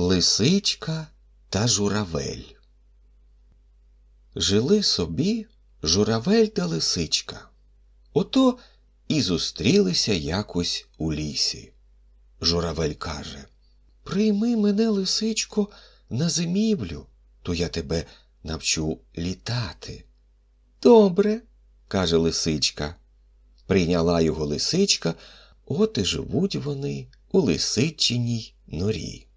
Лисичка та журавель. Жили собі журавель та лисичка. Ото і зустрілися якось у лісі. Журавель каже Прийми мене, лисичко, на зимівлю, то я тебе навчу літати. Добре, каже лисичка. Прийняла його лисичка, от і живуть вони у лисичиній норі.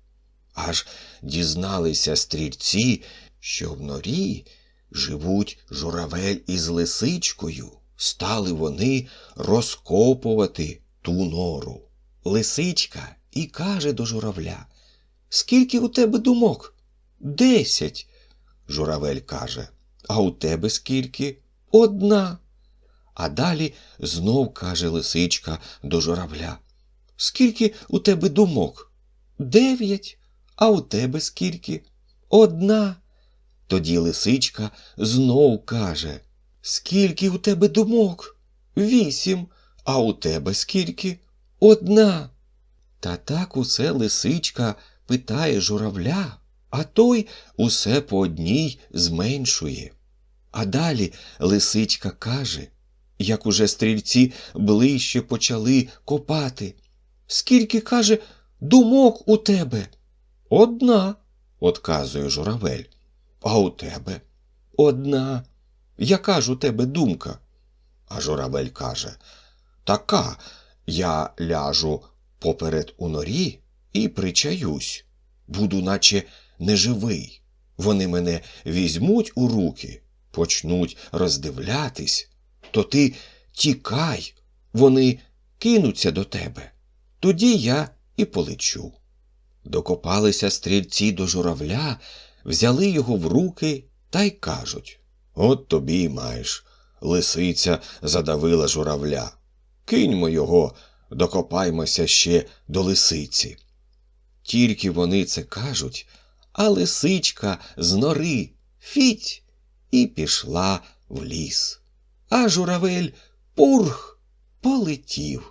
Аж дізналися стрільці, що в норі живуть журавель із лисичкою. Стали вони розкопувати ту нору. Лисичка і каже до журавля Скільки у тебе думок? Десять. Журавель каже. А у тебе скільки? Одна. А далі знов каже лисичка до журавля. Скільки у тебе думок? Дев'ять. А у тебе скільки? Одна. Тоді лисичка знов каже Скільки у тебе думок? Вісім. А у тебе скільки? Одна. Та так усе лисичка питає журавля, а той усе по одній зменшує. А далі лисичка каже, як уже стрільці ближче почали копати. Скільки, каже, думок у тебе? Одна, отказує журавель. А у тебе? Одна. Яка ж у тебе думка? А журавель каже Така, я ляжу поперед у норі і причаюсь. Буду, наче неживий. Вони мене візьмуть у руки, почнуть роздивлятись, то ти тікай, вони кинуться до тебе. Тоді я і полечу. Докопалися стрільці до журавля, взяли його в руки та й кажуть От тобі й маєш. Лисиця задавила журавля. Киньмо його, докопаймося ще до лисиці. Тільки вони це кажуть, а лисичка з нори фіть і пішла в ліс. А журавель пурх полетів.